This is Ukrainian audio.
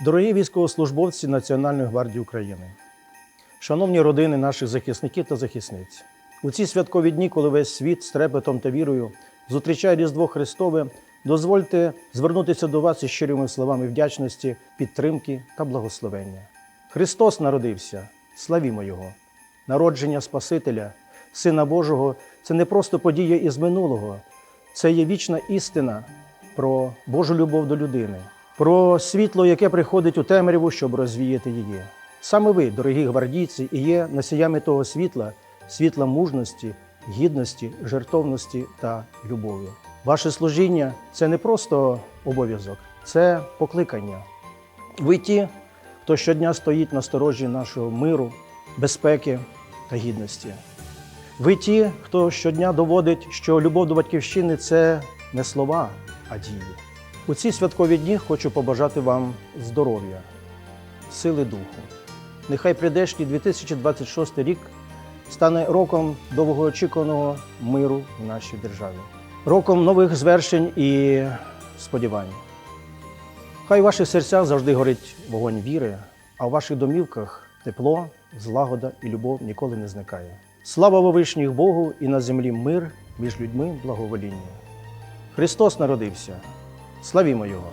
Дорогі військовослужбовці Національної гвардії України, шановні родини наших захисників та захисниць, у ці святкові дні, коли весь світ з трепетом та вірою зустрічає Різдво Христове, дозвольте звернутися до вас із щирими словами вдячності, підтримки та благословення. Христос народився, славімо Його! Народження Спасителя, Сина Божого це не просто подія із минулого, це є вічна істина про Божу любов до людини, про світло, яке приходить у темряву, щоб розвіяти її. Саме ви, дорогі гвардійці, і є носіями того світла, світла мужності, гідності, жертовності та любові. Ваше служіння це не просто обов'язок, це покликання. Ви ті, хто щодня стоїть на сторожі нашого миру, безпеки та гідності. Ви ті, хто щодня доводить, що любов до батьківщини це не слова, а дії. У ці святкові дні хочу побажати вам здоров'я, сили духу. Нехай прийдешній 2026 рік стане роком довгоочікуваного миру в нашій державі, роком нових звершень і сподівань. Хай в ваших серцях завжди горить вогонь віри, а в ваших домівках тепло, злагода і любов ніколи не зникає. Слава Вовишніх Богу і на землі мир між людьми благовоління. Христос народився. Славімо Його!